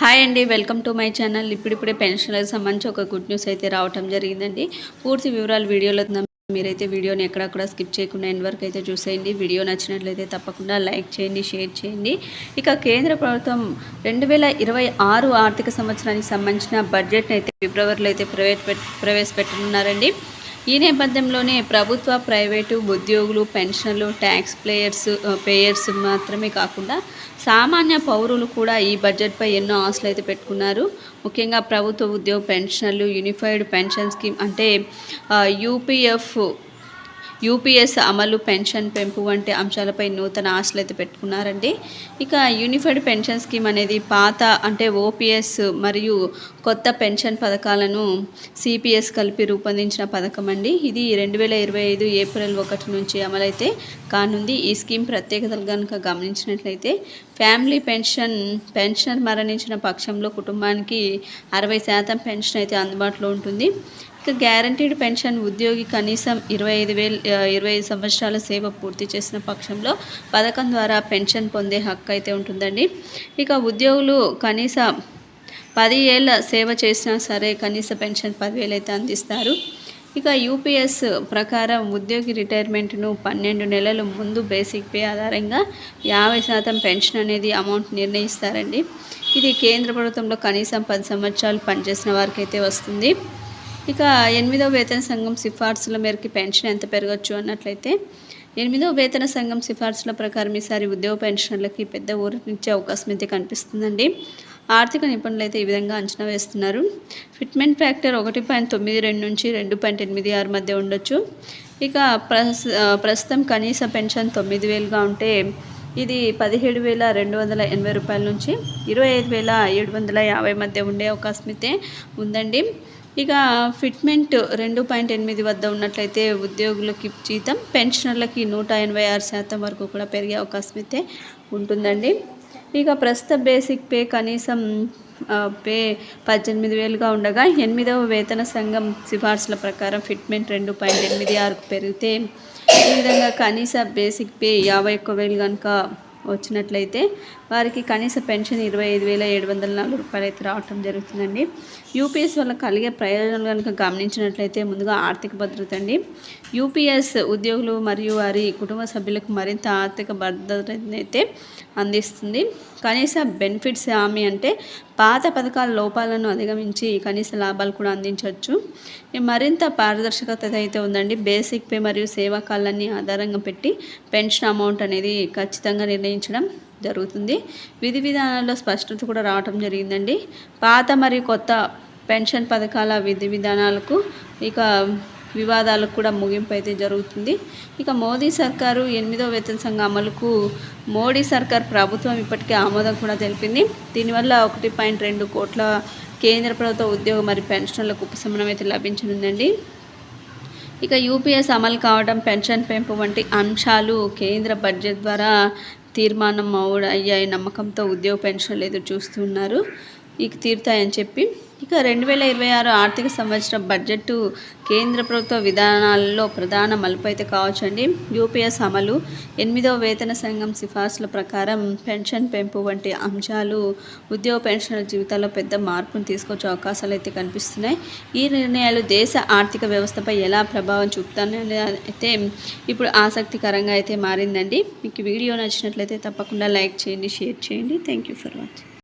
Hi అండి welcome to my channel. ఇప్పుడిప్పుడే పెన్షన్లకు సంబంధించి ఒక గుడ్ న్యూస్ అయితే రావటం జరిగిందండి. పూర్తి వివరాలు వీడియోలో మీరైతే వీడియోని ఎక్కడక్కడ స్కిప్ చేయకుండా ఎన్ వరకు అయితే చూసేయండి. వీడియో నచ్చినట్లయితే తప్పకుండా లైక్ చేయండి షేర్ చేయండి. ఇక కేంద్ర ప్రభుత్వం రెండు వేల ఇరవై ఆరు ఆర్థిక సంవత్సరానికి సంబంధించిన బడ్జెట్ని అయితే ఫిబ్రవరిలో అయితే ప్రవేశ ప్రవేశపెట్టనున్నారండి. ఈ నేపథ్యంలోనే ప్రభుత్వ ప్రైవేటు ఉద్యోగులు పెన్షన్లు ట్యాక్స్ ప్లేయర్స్ పేయర్స్ మాత్రమే కాకుండా సామాన్య పౌరులు కూడా ఈ బడ్జెట్పై ఎన్నో ఆశలు అయితే పెట్టుకున్నారు. ముఖ్యంగా ప్రభుత్వ ఉద్యోగ పెన్షన్లు యూనిఫైడ్ పెన్షన్ స్కీమ్ అంటే యూపీఎఫ్ యూపీఎస్ అమలు పెన్షన్ పెంపు వంటి అంశాలపై నూతన ఆశలు అయితే పెట్టుకున్నారండి. ఇక యూనిఫైడ్ పెన్షన్ స్కీమ్ అనేది పాత అంటే ఓపీఎస్ మరియు కొత్త పెన్షన్ పథకాలను సిపిఎస్ కలిపి రూపొందించిన పథకం అండి. ఇది రెండు వేల ఇరవై ఐదు ఏప్రిల్ ఒకటి నుంచి అమలైతే కానుంది. ఈ స్కీమ్ ప్రత్యేకతలు కనుక గమనించినట్లయితే ఫ్యామిలీ పెన్షన్ పెన్షన్ మరణించిన పక్షంలో కుటుంబానికి అరవై శాతం పెన్షన్ అయితే అందుబాటులో ఉంటుంది. ఇక గ్యారంటీడ్ పెన్షన్ ఉద్యోగి కనీసం ఇరవై ఐదు వేలు ఇరవై ఐదు సంవత్సరాల సేవ పూర్తి చేసిన పక్షంలో పథకం ద్వారా పెన్షన్ పొందే హక్కు అయితే ఉంటుందండి. ఇక ఉద్యోగులు కనీస పది ఏళ్ళ సేవ చేసినా సరే కనీస పెన్షన్ పదివేలు అయితే అందిస్తారు. ఇక యూపీఎస్ ప్రకారం ఉద్యోగి రిటైర్మెంట్ను పన్నెండు నెలలు ముందు బేసిక్ పే ఆధారంగా యాభై శాతం పెన్షన్ అనేది అమౌంట్ నిర్ణయిస్తారండి. ఇది కేంద్ర ప్రభుత్వంలో కనీసం పది సంవత్సరాలు పనిచేసిన వారికి అయితే వస్తుంది. ఇక ఎనిమిదవ వేతన సంఘం సిఫార్సుల మేరకు పెన్షన్ ఎంత పెరగచ్చు అన్నట్లయితే ఎనిమిదవ వేతన సంఘం సిఫార్సుల ప్రకారం ఈసారి ఉద్యోగ పెన్షన్లకి పెద్ద ఊరనిచ్చే అవకాశం అయితే కనిపిస్తుందండి. ఆర్థిక నిపుణులు అయితే ఈ విధంగా అంచనా వేస్తున్నారు. ఫిట్మెంట్ ఫ్యాక్టర్ ఒకటి పాయింట్ తొమ్మిది రెండు నుంచి రెండు పాయింట్ ఎనిమిది ఆరు మధ్య ఉండొచ్చు. ఇక ప్రస్ ప్రస్తుతం కనీస పెన్షన్ తొమ్మిది వేలుగా ఉంటే ఇది పదిహేడు వేల రెండు వందల ఎనభై రూపాయల నుంచి ఇరవై ఐదు వేల ఏడు వందల యాభై మధ్య ఉండే అవకాశం అయితే ఉందండి. ఇక ఫిట్మెంట్ రెండు పాయింట్ ఎనిమిది వద్ద ఉన్నట్లయితే ఉద్యోగులకి జీతం పెన్షనర్లకి నూట ఎనభై ఆరు శాతం వరకు కూడా పెరిగే అవకాశం అయితే ఉంటుందండి. ఇక ప్రస్తుత బేసిక్ పే కనీసం పే పద్దెనిమిది వేలుగా ఉండగా ఎనిమిదవ వేతన సంఘం సిఫార్సుల ప్రకారం ఫిట్మెంట్ రెండు పాయింట్ ఎనిమిది ఆరుకు పెరిగితే ఈ విధంగా కనీస బేసిక్ పే యాభై ఒక్క వేలు కనుక వచ్చినట్లయితే వారికి కనీస పెన్షన్ ఇరవై ఐదు వేల ఏడు వందల నాలుగు రూపాయలు అయితే రావటం జరుగుతుందండి. యూపీఎస్ వల్ల కలిగే ప్రయోజనాలు కనుక గమనించినట్లయితే ముందుగా ఆర్థిక భద్రత అండి. యూపీఎస్ ఉద్యోగులు మరియు వారి కుటుంబ సభ్యులకు మరింత ఆర్థిక భద్రతనైతే అందిస్తుంది. కనీస బెనిఫిట్స్ హామీ అంటే పాత పథకాల లోపాలను అధిగమించి కనీస లాభాలు కూడా అందించవచ్చు. మరింత పారదర్శకత అయితే ఉందండి. బేసిక్ పే మరియు సేవా కాలాన్ని ఆధారంగా పెట్టి పెన్షన్ అమౌంట్ అనేది ఖచ్చితంగా నిర్ణయించడం జరుగుతుంది. విధి విధానాల్లో స్పష్టత కూడా రావటం జరిగిందండి. పాత మరియు కొత్త పెన్షన్ పథకాల విధి విధానాలకు ఇక వివాదాలకు కూడా ముగింపు అయితే జరుగుతుంది. ఇక మోదీ సర్కారు ఎనిమిదో వేతన సంఘ అమలుకు మోడీ సర్కార్ ప్రభుత్వం ఇప్పటికే ఆమోదం కూడా తెలిపింది. దీనివల్ల ఒకటి పాయింట్ రెండు కోట్ల కేంద్ర ప్రభుత్వ ఉద్యోగం మరియు పెన్షన్లకు ఉపశమనం అయితే లభించనుందండి. ఇక యూపీఎస్ అమలు కావడం పెన్షన్ పెంపు వంటి అంశాలు కేంద్ర బడ్జెట్ ద్వారా తీర్మానం అయ్యాయి నమ్మకంతో ఉద్యోగ పెన్షన్లు ఎదురు చూస్తున్నారు. ఇక తీరుతాయని చెప్పి ఇక రెండు వేల ఇరవై ఆరు ఆర్థిక సంవత్సరం బడ్జెట్ కేంద్ర ప్రభుత్వ విధానాల్లో ప్రధాన మలుపు అయితే కావచ్చండి. యూపీఎస్ అమలు ఎనిమిదవ వేతన సంఘం సిఫార్సుల ప్రకారం పెన్షన్ పెంపు వంటి అంశాలు ఉద్యోగ పెన్షనర్ జీవితాల్లో పెద్ద మార్పును తీసుకొచ్చే అవకాశాలు అయితే కనిపిస్తున్నాయి. ఈ నిర్ణయాలు దేశ ఆర్థిక వ్యవస్థపై ఎలా ప్రభావం చూపుతాయని అయితే ఇప్పుడు ఆసక్తికరంగా అయితే మారిందండి. మీకు వీడియో నచ్చినట్లయితే తప్పకుండా లైక్ చేయండి షేర్ చేయండి. Thank you for watching.